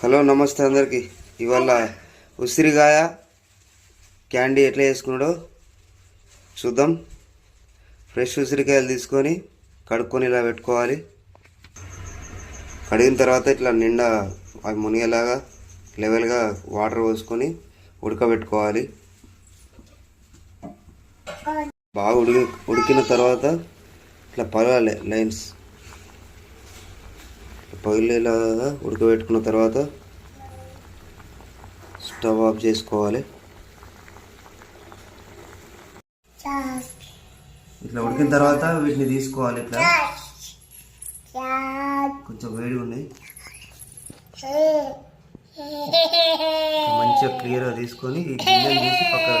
Hello నమస్తే అందరికీ. ఇవాళ ఉసిరికాయ క్యాండీ ఎట్లా చేసుకున్నాడో చూద్దాం. ఫ్రెష్ ఉసిరికాయలు తీసుకొని కడుక్కొని ఇలా పెట్టుకోవాలి. కడిగిన తర్వాత ఇట్లా నిండా అవి మునిగేలాగా లెవెల్గా వాటర్ పోసుకొని ఉడకబెట్టుకోవాలి. బాగా ఉడికి ఉడికిన తర్వాత ఇట్లా పగలాలి లైన్స్. పగిలేలాగా ఉడకబెట్టుకున్న తర్వాత స్టవ్ ఆఫ్ చేసుకోవాలి. ఇట్లా ఉడికిన తర్వాత వీటిని తీసుకోవాలి ఇట్లా. కొంచెం వేడి ఉన్నాయి ఇట్లా మంచిగా క్లియర్గా తీసుకొని ఈ గిన్నెలు తీసి పక్కన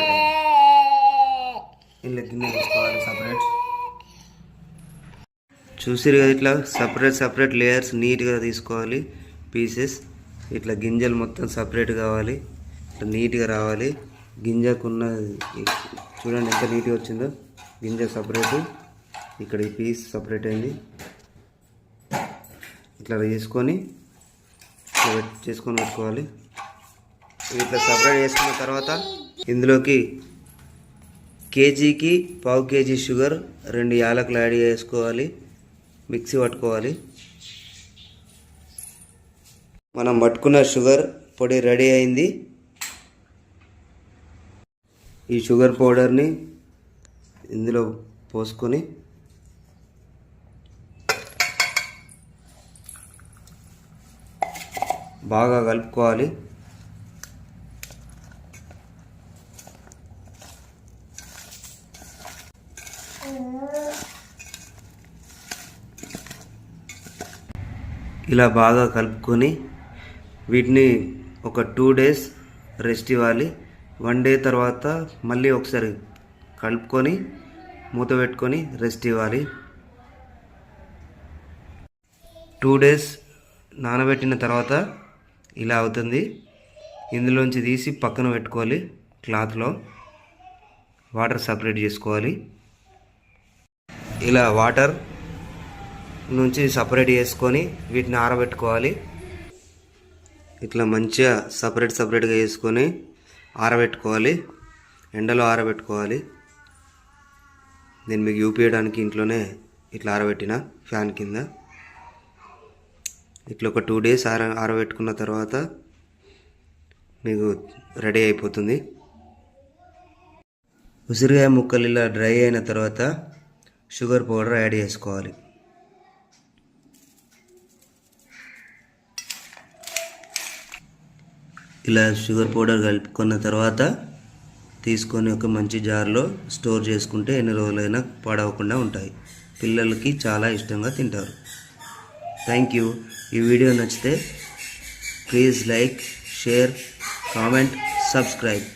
చూసిరు కదా ఇట్లా? సపరేట్ సపరేట్ లేయర్స్ నీట్గా తీసుకోవాలి. పీసెస్ ఇట్లా గింజలు మొత్తం సపరేట్ కావాలి. ఇట్లా నీట్గా రావాలి. గింజకున్న చూడండి ఎంత నీట్గా వచ్చిందో. గింజ సపరేట్ ఇక్కడ ఈ పీస్ సపరేట్ అయింది. ఇట్లా తీసుకొని చేసుకొని పెట్టుకోవాలి. ఇట్లా సపరేట్ చేసుకున్న తర్వాత ఇందులోకి కేజీకి పావు కేజీ షుగర్ రెండు యాలకులు యాడ్ చేసుకోవాలి. మిక్సీ పట్టుకోవాలి. మనం పట్టుకున్న షుగర్ పొడి రెడీ అయింది. ఈ షుగర్ పౌడర్ని ఇందులో పోసుకొని బాగా కలుపుకోవాలి. ఇలా బాగా కలుపుకొని వీటిని ఒక టూ డేస్ రెస్ట్ ఇవ్వాలి. వన్ డే తర్వాత మళ్ళీ ఒకసారి కలుపుకొని మూత పెట్టుకొని రెస్ట్ ఇవ్వాలి. టూ డేస్ నానబెట్టిన తర్వాత ఇలా అవుతుంది. ఇందులోంచి తీసి పక్కన పెట్టుకోవాలి క్లాత్లో. వాటర్ సపరేట్ చేసుకోవాలి. ఇలా వాటర్ నుంచి సపరేట్ చేసుకొని వీటిని ఆరబెట్టుకోవాలి. ఇట్లా మంచిగా సపరేట్ సపరేట్గా చేసుకొని ఆరబెట్టుకోవాలి. ఎండలో ఆరబెట్టుకోవాలి. నేను మీకు చూపించడానికి ఇంట్లోనే ఇట్లా ఆరబెట్టిన ఫ్యాన్ కింద. ఇట్లా ఒక టూ డేస్ ఆర ఆరబెట్టుకున్న తర్వాత మీకు రెడీ అయిపోతుంది. ఉసిరికాయ ముక్కలు ఇలా డ్రై అయిన తర్వాత షుగర్ పౌడర్ యాడ్ చేసుకోవాలి. ఇలా షుగర్ పౌడర్ కలుపుకున్న తర్వాత తీసుకొని ఒక మంచి జార్లో స్టోర్ చేసుకుంటే ఎన్ని రోజులైనా పాడవకుండా ఉంటాయి. పిల్లలకి చాలా ఇష్టంగా తింటారు. థ్యాంక్ యూ ఈ వీడియో నచ్చితే please like share comment subscribe